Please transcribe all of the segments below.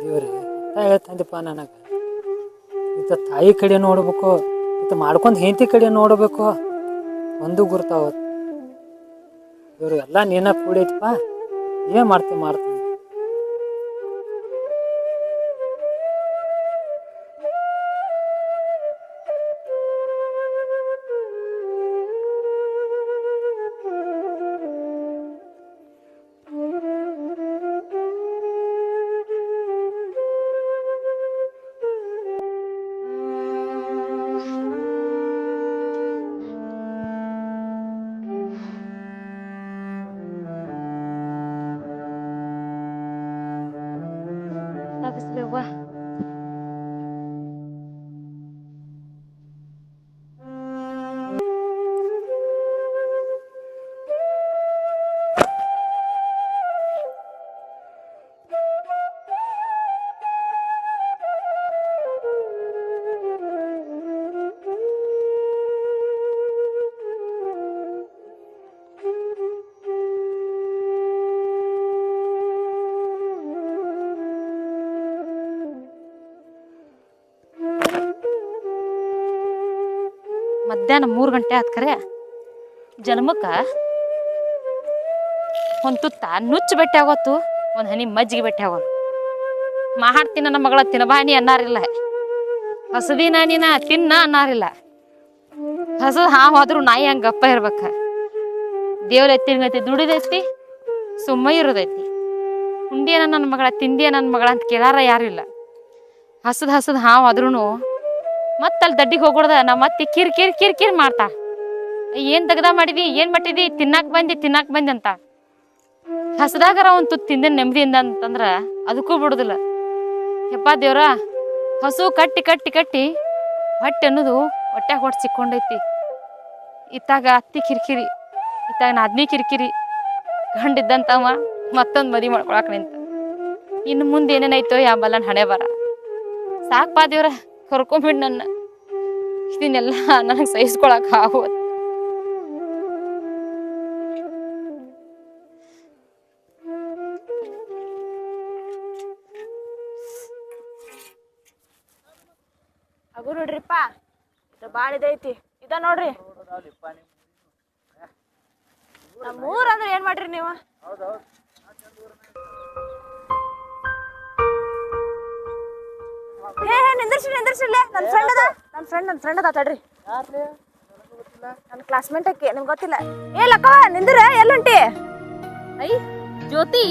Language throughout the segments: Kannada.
ದೇವ್ರೆ ಎಂತ ಹೇಳ್ತಂದಪ್ಪ ನನಗೆ. ಇತ್ತ ತಾಯಿ ಕಡೆ ನೋಡ್ಬೇಕು ಇತ್ತ ಮಾಡ್ಕೊಂಡು ಹೆಂಡತಿ ಕಡೆ ನೋಡ್ಬೇಕು, ಒಂದು ಗುರ್ತಾವ ಇವರು ಎಲ್ಲ ನೀನ ಕೂಡೈತಪ್ಪ ಏನ್ ಮಾಡ್ತೀವಿ ಮಾಡ್ತೀನಿ ಮಧ್ಯಾಹ್ನ ಮೂರು ಗಂಟೆ ಆತ್ ಖರೆ ಜನ್ಮಕ್ಕ ಒಂದು ತುತ್ತ ನುಚ್ಚು ಬೆಟ್ಟಿ ಆಗೋತು ಒಂದು ಹನಿ ಮಜ್ಜಿಗೆ ಬೆಟ್ಟಿ ಆಗೋನು ಮಾಡ್ತೀನಿ ನನ್ನ ಮಗಳ ತಿನ್ನಬಾನಿ ಅನ್ನಾರಿಲ್ಲ. ಹಸದಿನ ನೀನ ತಿನ್ನ ಅನ್ನಾರಿಲ್ಲ. ಹಸದ ಹಾ ಹೋದ್ರು ನಾಯಿ ಹಂಗೆ ಗಪ್ಪ ಇರ್ಬೇಕ. ದೇವ್ರ ಎತ್ತಿನಗತಿ ದುಡಿದೈತಿ, ಸುಮ್ಮ ಇರೋದೈತಿ. ಉಂಡಿಯನ ನನ್ನ ಮಗಳ ತಿಂದಿಯ ನನ್ನ ಮಗಳ ಅಂತ ಕೇಳಾರ ಯಾರು ಇಲ್ಲ ಹಸದ್ ಹಸದ್ ಹಾವು ಆದ್ರೂ ಮತ್ತೆ ಅಲ್ಲಿ ದಡ್ಡಿಗೆ ಹೋಗ್ಬಿಡ್ದ ನಮ್ಮ ಮತ್ತೆ ಕಿರ್ ಕಿರ್ ಕಿರ್ ಕಿರ್ ಮಾಡ್ತಾ. ಏನ್ ತೆಗ್ದ ಮಾಡಿದಿ? ಏನ್ ಮಟ್ಟಿದಿ? ತಿನ್ನಾಕ್ ಬಂದಿ ತಿನ್ನಾಕ್ ಬಂದಿ ಅಂತ. ಹಸದಾಗರ ಒಂದ್ ತುತ್ತು ತಿಂದ ನೆಮ್ಮದಿಯಿಂದ ಅಂತಂದ್ರ ಅದಕ್ಕೂ ಬಿಡುದಿಲ್ಲ. ಹೆಪ್ಪ ದೇವ್ರ, ಹಸು ಕಟ್ಟಿ ಕಟ್ಟಿ ಕಟ್ಟಿ ಹೊಟ್ಟೆ ಅನ್ನೋದು ಹೊಟ್ಟೆಗೆ ಹೊಟ್ಟೆ ಸಿಕ್ಕೊಂಡೈತಿ. ಇತ್ತಾಗ ಅತ್ತಿ ಕಿರಿಕಿರಿ, ಇತ್ತಾಗ ನಾದ್ನಿ ಕಿರಿಕಿರಿ. ಗಂಡಿದ್ದಂತವ ಮತ್ತೊಂದು ಮದಿ ಮಾಡ್ಕೊಳಕ್ ನಿಂತ. ಇನ್ನು ಮುಂದೆ ಏನೇನೈತೋ ಯಾವ ಬಲ್ಲನ್ ಹಣೆ ಬರ. ಸಾಕ್ಪಾ ದೇವ್ರ ಕರ್ಕೊಂಬಿಡ್ ನನ್ನ. ಇದನ್ನೆಲ್ಲ ನನಗೆ ಸಹಿಸ್ಕೊಳಕ್ ಆಗೋದು. ಅಗು ನೋಡ್ರಿಪ್ಪ ಭಾಳ ಇದೈತಿ ಇದ ನೋಡ್ರಿ. ನಮ್ಮೂರ ಅಂದ್ರೆ ಏನ್ ಮಾಡ್ರಿ ನೀವು? ಏ ಹೇ ನಿಂದ್ರಿಸಿ ನಿಂದ್ರಿಸಿಲ್ಲ ನನ್ನ ಫ್ರೆಂಡ್ ಅದ. ನನ್ನ ಫ್ರೆಂಡ್ ನನ್ನ ಫ್ರೆಂಡ್ ಅದ ತಡ್ರಿ. ನನ್ನ ಕ್ಲಾಸ್ಮೇಟ್ ಅಕ್ಕಿ ನಿಮ್ಗೆ ಗೊತ್ತಿಲ್ಲ. ಏ ಲಕ್ಕವ ನಿಂದ್ರ ಎಲ್ಲಂಟಿ? ಐ ಜ್ಯೋತಿ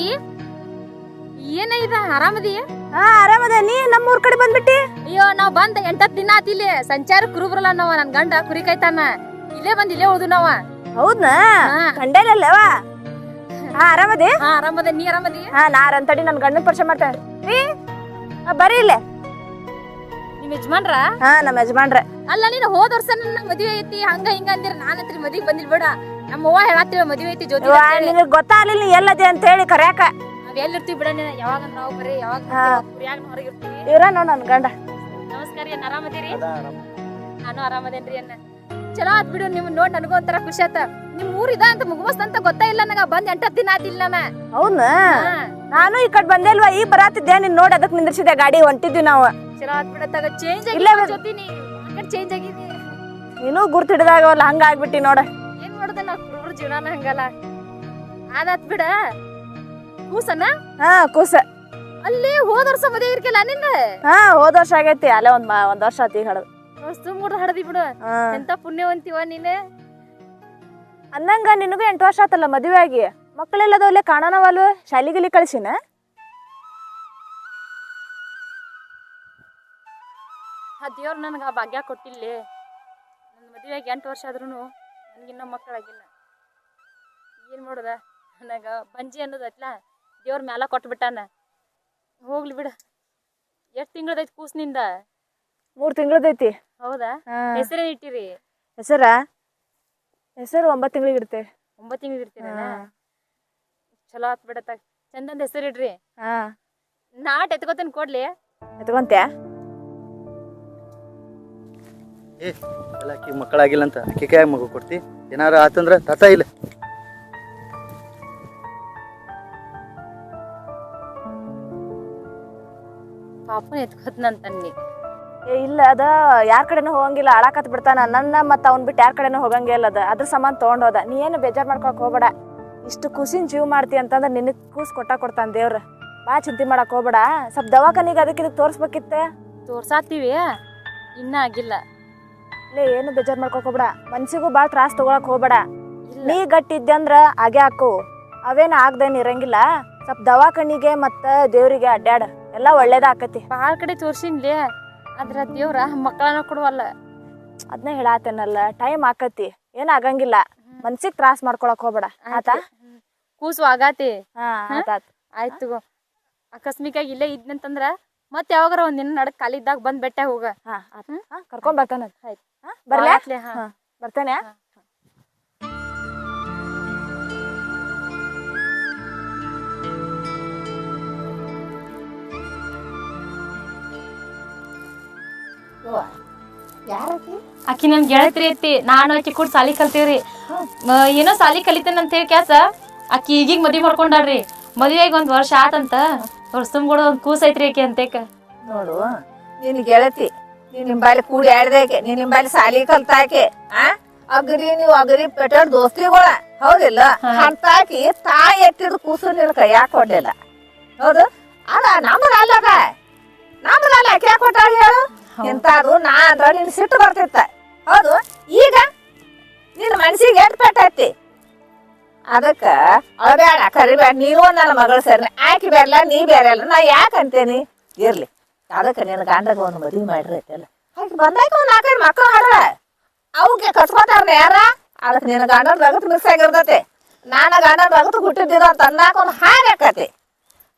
ಏನೈದ ಆರಾಮದಿ? ಹಾ ಆರಾಮದ. ನೀ ನಮ್ಮೂರ್ ಕಡೆ ಬಂದ್ಬಿಟ್ಟಿ? ಅಯ್ಯೋ ನಾವ್ ಬಂದ್ ಎಂಟತ್ ದಿನ ಆತ್ ಇಲ್ಲಿ. ಸಂಚಾರ ಕುರುಬ್ರಲ್ಲ ನಾವ. ನನ್ ಗಂಡ ಕುರಿ ಕಾಯ್ತಾನ. ಇಲ್ಲೇ ಬಂದ್ ಇಲ್ಲೇ ಉಳ್ದು ನಾವ. ಹೌದ್ನಾ? ಹಾ. ಕಂಡೇಲಲ್ಲವ ಹಾ ಆರಾಮದಿ? ಹಾ ಆರಾಮದ. ನೀ ಆರಾಮದಿ? ಹಾ ನಾರ್ ಅಂತಡಿ ನನ್ ಗಂಡನ ಪರಿಚಯ ಮಾಡ್ತೇನೆ. ರೀ ಆ, ಬರ್ರಿ ಇಲ್ಲೇ. ನಿಮ್ ಯಜಮಾನ್ರ? ಹಾ ನಮ್ಮ ಯಜಮಾನ್ರ. ಅಲ್ಲ ನೀನು ಹೋದ ವರ್ಷ ನನ್ನ ಮದ್ವೆ ಐತಿ ಹಂಗ ಹಿಂಗ ಅಂದಿರ. ನಾನ್ ಹತ್ರ ಮದ್ವಿಗ್ ಬಂದಿಲ್ ಬೇಡ. ನಮ್ಮ ಅವ್ವ ಹೇಳತ್ತಿವ ಮದ್ವೆ ಐತಿ ಜೊತೆ ನಿನಗ್ ಗೊತ್ತಾಗ್ಲಿಲ್ಲ ನೀ ಎಲ್ಲದೆ ಅಂತ ಹೇಳಿ ಕರ್ಯಾಕ. ನಾವ್ ಎಲ್ಲಿರ್ತೀವಿ ಬಿಡ ನೀನು ಯಾವಾಗ ನಾವು ಬರೀ ಯಾವಾಗ ಹೊರಗೆ ಇರ್ತೀವಿ ಇವ್ರ ನೋಡ್ ನನ್ ಗಂಡ. ನಮಸ್ಕಾರ ಏನ್ ಆರಾಮದಿರಿ? ನಾನು ಆರಾಮದೇನ್ರಿ ಅನ್ನ ಚಲೋ ಆತ್ ಬಿಡು ನಿಮ್ ನೋಡ್ ನನಗೂ ಒಂಥರ ಖುಷಿ ಆತ. ನಿಮ್ ಊರ್ ಇದ ಅಂತ ಮುಗುಮಸ್ತ ಅಂತ ಗೊತ್ತಾ ಇಲ್ಲ ನನಗ. ಬಂದ್ ಎಂಟತ್ ದಿನ ಆತಿಲ್ಲ ನಾನು. ನಾನು ಈ ಕಡೆ ಬಂದೇಲ್ವಾ ಈ ಬರಾತಿದ್ದೆ ನೀನ್ ನೋಡಿ ಅದಕ್ಕೆ ನಿಂದ್ರಿಸಿದೆ ಗಾಡಿ ಹೊಂಟಿದ್ವಿ ನಾವು. ಚಲೋ ಚೇಂಜ್ ಇಲ್ಲೇ ಚೇಂಜ್ ನೀನು ಗುರ್ತಿಡ್ದಾಗವಲ್ಲ ಹಂಗ ಆಗ್ಬಿಟ್ಟಿ ನೋಡ. ಏನ್ ಮಾಡುದ ನಾವು ಜೀವನ ಹಂಗಲ್ಲ. ಆದಾತ್ ಬಿಡ. ಕೂಸನ? ಹಾ ಕೂಸ. ಅಲ್ಲಿ ಹೋದ ವರ್ಷ ಮದುವೆ ಇರ್ಕಿಲ್ಲ ನಿಂದ? ಹಾ ಹೋದ ವರ್ಷ ಆಗೈತಿ. ಅಲ್ಲೇ ಒಂದ್ ಒಂದ್ ವರ್ಷ ಆತಿ ಹಡದ್. ತುಂಬ ಹಡದಿ ಬಿಡು. ಎಂತ ಪುಣ್ಯವಂತಿವ ನೀನೆ? ಅನ್ನಂಗ ನಿನಗೂ ಎಂಟು ವರ್ಷ ಆತಲ್ಲ ಮದುವೆ ಆಗಿ. ಮಕ್ಕಳೆಲ್ಲದವಲ್ಲೇ ಕಾಣನವಲ್ವ? ಶಾಲಿಗಲಿ ಕಳ್ಸಿನ? ಆ ದೇವ್ರು ನನಗೆ ಆ ಭಾಗ್ಯ ಕೊಟ್ಟಿಲ್ಲೇ. ನನ್ನ ಮದುವೆಗೆ ಎಂಟು ವರ್ಷ ಆದ್ರೂ ನನಗಿನ್ನ ಮಕ್ಕಳಾಗಿಲ್ಲ. ಏನು ಮಾಡೋದ? ನನಗೆ ಬಂಜಿ ಅನ್ನೋದೈತ್ಲ ದೇವ್ರ ಮ್ಯಾಲ ಕೊಟ್ಬಿಟ್ಟಾನ. ಹೋಗ್ಲಿ ಬಿಡು. ಎಷ್ಟು ತಿಂಗಳದೈತಿ ಕೂಸ್ನಿಂದ ಮೂರು ತಿಂಗಳದೈತಿ. ಹೌದಾ? ಹೆಸರೇನು ಇಟ್ಟಿರಿ? ಹೆಸರ? ಹೆಸರು ಒಂಬತ್ತು ತಿಂಗಳಿಗೆ ಇಡ್ತೇವೆ ಒಂಬತ್ತು ತಿಂಗಳಿಗೆ ಇರ್ತೀರ ಚಲೋ ಆತ್ ಬಿಡತ್ತ. ಚಂದಂದ ಹೆಸರು ಇಡ್ರಿ ಹಾ. ನಾಟ್ ಎತ್ಕೋತೇನೆ ಕೊಡ್ಲಿ. ಎತ್ಕೊಂತ್ಯಾ? ಏ ಎಲ್ಲ ಆಕಿ ಮಕ್ಕಳಾಗಿಲ್ಲ ಅಂತ. ಆಕಿ ಕೈಯಾಗ ಮಗು ಕೊಡ್ತಿ. ಏನಾರ ಆತಂದ್ರ ತಾತ ಇಲ್ಲ. ಪಾಪನ ಎತ್ಕೊತ್ನಂತ ನೀ ಏ ಇಲ್ಲ ಅದ ಯಾರ ಕಡೆನೂ ಹೋಗಂಗಿಲ್ಲ. ಅಳಾಕತ್ ಬಿಡ್ತಾನ. ನನ್ನ ಮತ್ತ ಅವ್ನ್ ಬಿಟ್ಟು ಯಾರ ಕಡೆನೂ ಹೋಗಂಗಿಲ್ಲ ಅದ. ಅದ್ರ ಸಂಬಂಧ ತಗೊಂಡೋದ ನೀ ಏನು ಬೇಜಾರ್ ಮಾಡ್ಕೊಳಕ್ ಹೋಗ್ಬೇಡ. ಇಷ್ಟು ಕೂಸಿನ ಜೀವ ಮಾಡ್ತಿ ಅಂತಂದ್ರ ನಿನಗ್ ಕೂಸ್ ಕೊಟ್ಟ ಕೊಡ್ತಾನ ದೇವ್ರ. ಬಾ ಚಿಂತೆ ಮಾಡಕ್ ಹೋಗ್ಬೇಡ. ಸ್ವಲ್ಪ ದವಾಖಾನಿಗೆ ಅದಕ್ಕೆ ಇದಕ್ಕೆ ತೋರ್ಸ್ಬೇಕಿತ್ತ? ತೋರ್ಸಾತೀವಿ. ಇನ್ನ ಆಗಿಲ್ಲ. ಲೇ ಏನು ಬೇಜಾರ್ ಮಾಡ್ಕೊಕ್ ಹೋಗ್ಬೇಡ. ಮನ್ಸಿಗೂ ಭಾಳ ತ್ರಾಸ್ ತಗೊಳಕ್ ಹೋಗ್ಬೇಡ. ನೀ ಗಟ್ಟಿದ್ದೆ ಅಂದ್ರ ಆಗೇ ಹಾಕು. ಅವೇನ ಆಗ್ದೇನ್ ಇರಂಗಿಲ್ಲ. ಸ್ವಲ್ಪ ದವಾಖಾನಿಗೆ ಮತ್ತ ದೇವ್ರಿಗೆ ಅಡ್ಡಾಡ ಎಲ್ಲ ಒಳ್ಳೇದ ಆಕತಿ. ಭಾಳ ಕಡೆ ತೋರ್ಸಿನ್ಲಿ ಆದ್ರ ದೇವ್ರ ಮಕ್ಕಳನ್ನ ಕೊಡುವಲ್ಲ. ಅದನ್ನ ಹೇಳಾತೇನಲ್ಲ ಟೈಮ್ ಆಕತಿ. ಏನ್ ಆಗಂಗಿಲ್ಲ. ಮನ್ಸಿಗ್ ತ್ರಾಸ್ ಮಾಡ್ಕೊಳಕ್ ಹೋಗ್ಬೇಡ. ಆತ? ಕೂಸು ಆಗಾತಿ. ಆಯ್ತು ಆಕಸ್ಮಿಕಾಗಿ ಇಲ್ಲೇ ಇದ್ನಂತಂದ್ರ ಮತ್ತೆ ಯಾವಾಗಾರ ಒಂದ್ ದಿನ ನಡಕ್ ಕಾಲಿದ್ದಾಗ ಬಂದ್ ಬೆಟ್ಟ ಹೋಗ. ಕರ್ಕೊಂಡ್ ಬರ್ತಾನ. ಆಯ್ತು. ಬರ್ಲಾ? ಬರ್ತೇನೆ. ಆಕಿ ನನ್ ಗೆಳತಿ ಐತಿ. ನಾನು ಆಕಿ ಕೂಡ ಸಾಲಿ ಕಲ್ತೀವ್ರಿ. ಏನೋ ಸಾಲಿ ಕಲಿತೇನೆ ಅಂತ ಹೇಳಿ ಕ್ಯಾಸ ಆಕಿ ಈಗೀಗ ಮದ್ವಿ ಮಾಡ್ಕೊಂಡಾಳ್ರಿ. ಮದ್ವೆಗ್ ಒಂದ್ ವರ್ಷ ಆತಂತ. ವರ್ಷ ತುಂಬ್ಕೊಡ ಒಂದ್ ಕೂಸ್ ಐತ್ರಿ ಆಕಿ ಅಂತೇಕ. ನೋಡು ನಿನ್ ಗೆಳತಿ ನೀನ್ ನಿಂಬಲ್ಲಿ ಕೂಡಿ ಆಡ್ದಾಕೆ ನೀನ್ ನಿಂಬಲ್ಲಿ ಸಾಲಿ ಕಲ್ತಾಕೆ ಆ? ಅಗರಿ ನೀವು ಅಗರಿ ಪೆಟ್ರೋಲ್ ದೋಸ್ತಿಗಳ ಹೌದಿಲ್ಲ? ಅಂತಾಕಿ ತಾಯಿ ಎತ್ತಿದ ಕೂಸು ನಿಲ್ಕ ಯಾಕೆ ಕೊಡ್ಲಿಲ್ಲ. ಹೌದು? ಅದ ನಮ್ಮ ಅಲ್ಲದ ನಮ್ಮದ ಅಲ್ಲ ಯಾಕೆ ಕೊಟ್ಟಾಳ ಹೇಳು? ಎಂತಾದ್ರು ನಾ ಅಂದ್ರ ನಿನ್ ಸಿಟ್ಟು ಬರ್ತಿತ್ತ. ಹೌದು? ಈಗ ನಿನ್ ಮನ್ಸಿಗೆ ಎಟ್ ಪೆಟ್ಟೈತಿ ಅದಕ್ಕ ಅಳಬೇಡ ಕರಿಬೇಡ ನೀವು ನನ್ನ ಮಗಳು ಸರಿ ಆಕಿ ಬೇರಲ್ಲ ನೀ ಬೇರೆ ಅಲ್ಲ ನಾ ಯಾಕಂತೇನಿ ಇರ್ಲಿ. ಅದಕ್ಕೆ ನಿನ್ನ ಗಂಡಗ ಒಂದು ಮದುವೆ ಮಾಡ್ರಿ ಐತಲ್ಲ ಆಕಿ ಬಂದಾಕ ಒಂದು ನಾಲ್ಕೈದು ಮಕ್ಕಳು ಹಾಡ ಅವಕ್ಕೆ ಕಸ್ಕೊತಾರ ಯಾರ? ಅದಕ್ಕೆ ನಿನ್ನ ಗಂಡನ ರಗತ್ ಮಿಕ್ಸ್ ಆಗಿರ್ತೈತಿ ನಾನು ಗಂಡನ ರಗತ್ ಹುಟ್ಟಿದ್ದಿದ ಅಂತ ಅಂದಾಕ ಒಂದು ಹಾಗೆ ಆಕತಿ.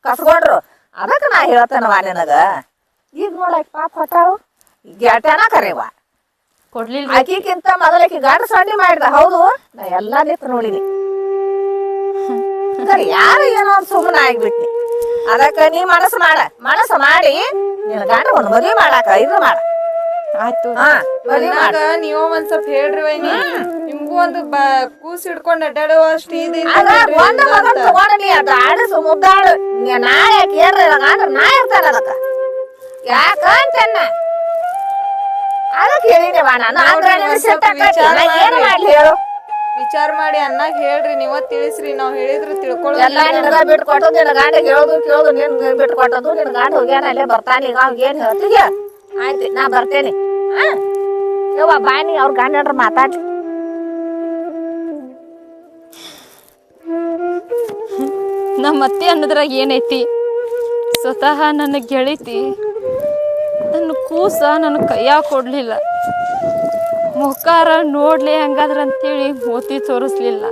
ಕಸ್ಕೊಂಡ್ರು. ಅದಕ್ಕೆ ನಾ ಹೇಳ್ತೇನವ ನಿನಗ. ಈಗ ನೋಡಕ್ ಪಾಪ ಹೊಟ್ಟಾವು ಗೆಳತನ ಕರೆವ ಕೊಡ್ಲಿಲ್ಲ ಆಕಿಗಿಂತ ಮೊದಲಕ್ಕೆ ಗಂಡ ಸಂಡಿ ಮಾಡಿದ. ಹೌದು. ನಾ ಎಲ್ಲ ನಿಂತು ನೋಡಿನಿ. ಯಾರು ಏನೋ ಸುಮ್ಮನೆ ಆಗ್ಬಿಟ್ನಿ. ಅದಕ್ಕ ನೀ ಮನಸ್ಸು ಮಾಡ. ಮನಸ್ಸು ಮಾಡಿ. ನಿನ್ನ ಗಂಡ ಒಂದು ಮದುವೆ ಮಾಡಾಕ ಇದು ಮಾಡ. ಆಯ್ತು. ಹಾ ಮದುವೆ ಮಾಡ. ನೀವ ಒಂದ್ ಸ್ವಲ್ಪ ಹೇಳ್ರಿ ವೈನಿ. ನಿಮ್ಗೂ ಒಂದು ಬ ಕೂಸ್ ಹಿಡ್ಕೊಂಡ್ ಅಡ್ಡಾಡೋ ಅಷ್ಟು ಇದು ಅದ ಒಂದ ಮಗನ್ ತಗೊಂಡ ನೀ ಅದ ಆಡಿಸು ಮುದ್ದಾಡು ನೀ ನಾ ಯಾಕೆ ಏನ್ರಿ ಗಂಡ ನಾ ಇರ್ತಾನ ಅದಕ್ಕ. ಯಾಕ ಅಂತನ್ನ ಅದಕ್ಕೆ ಹೇಳಿನಿವ ನಾನು. ಅಂದ್ರೆ ನಿನ್ನ ಸಿಟ್ಟ್ ಆಕ್ಕೈತಿ. ನಾ ಏನ್ ಮಾಡ್ಲಿ ಹೇಳು. ವಿಚಾರ ಮಾಡಿ ಅನ್ನಾಗ ಹೇಳ್ರಿ ನೀವ ತಿಳಿಸ್ರಿ ನಾವ್ ಹೇಳಿದ್ರು ತಿಳ್ಕೊಳ್ಳಿ ಎಲ್ಲ ನಿನಗ ಬಿಟ್ಟು ಕೊಟ್ಟದು ನಿನ್ನ ಗಂಡ ಹೇಳೋದು ಕೇಳೋದು ನಿನ್ ಬಿಟ್ಟು ಕೊಟ್ಟದು ನಿನ್ನ ಗಂಡ ಹೋಗ್ಯಾನ ಅಲ್ಲೇ ಬರ್ತಾನ ಈಗ ಅವ್ಗ ಏನ್ ಹೇಳ್ತೀಗ ಆಯ್ತು ನಾ ಬರ್ತೇನೆ. ಹಾ? ಯವ್ವ ಬಾನಿ ಅವ್ರ ಗಂಡ ಮಾತಾಡ್ಲಿ ನಮ್ಮ ಅತ್ತೆ ಅನ್ನೋದ್ರಾಗ ಏನೈತಿ? ಸ್ವತಃ ನನ್ನ ಗೆಳತಿ ನನ್ನ ಕೂಸ ನನ್ನ ಕೈಯಾಗ ಕೊಡ್ಲಿಲ್ಲ. ಮುಖಾರ ನೋಡ್ಲಿ ಹಂಗಾದ್ರ ಅಂತೇಳಿ ಮೋತಿ ತೋರಿಸ್ಲಿಲ್ಲ.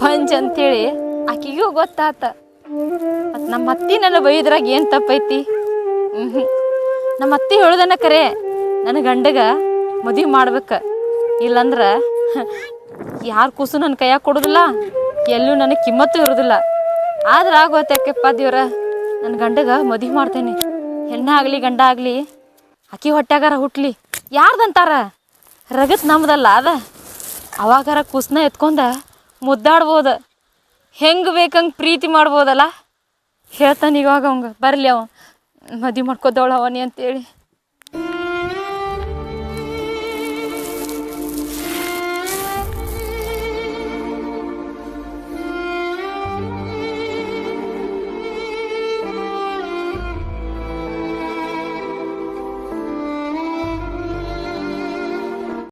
ಬಂಜ್ ಅಂತೇಳಿ ಆಕಿಗೂ ಗೊತ್ತಾತ. ಮತ್ ನಮ್ಮ ಅತ್ತಿ ನನ್ನ ಬೈದ್ರಾಗ ಏನು ತಪ್ಪೈತಿ? ನಮ್ಮ ಅತ್ತಿ ಹೇಳುದನ್ನ ಕರೆ. ನನ್ನ ಗಂಡಗ ಮದುವೆ ಮಾಡ್ಬೇಕು. ಇಲ್ಲಂದ್ರ ಯಾರು ಕೂಸು ನನ್ನ ಕೈಯಾಗ ಕೊಡೋದಿಲ್ಲ, ಎಲ್ಲೂ ನನಗೆ ಕಿಮ್ಮತ್ತು ಇರೋದಿಲ್ಲ. ಆದ್ರೆ ಆಗೋತ್ಯಾಕೆಪ್ಪ ದೇವ್ರ? ನನ್ನ ಗಂಡಗ ಮದುವೆ ಮಾಡ್ತೇನೆ. ಹೆಣ್ಣ ಆಗಲಿ ಗಂಡ ಆಗಲಿ ಅಕ್ಕಿ ಹೊಟ್ಟೆಗಾರ ಹುಟ್ಲಿ. ಯಾರ್ದಂತಾರ? ರಗತ್ ನಮ್ದಲ್ಲ ಅದ. ಅವಾಗಾರ ಕುಸ್ನ ಎತ್ಕೊಂಡ ಮುದ್ದಾಡ್ಬೋದ. ಹೆಂಗೆ ಬೇಕಂಗೆ ಪ್ರೀತಿ ಮಾಡ್ಬೋದಲ್ಲ? ಹೇಳ್ತಾನೆ ಇವಾಗ ಅವಂಗ. ಬರಲಿ ಅವ. ಮದಿ ಮಾಡ್ಕೋದವಳ ಅವನಿ ಅಂತೇಳಿ.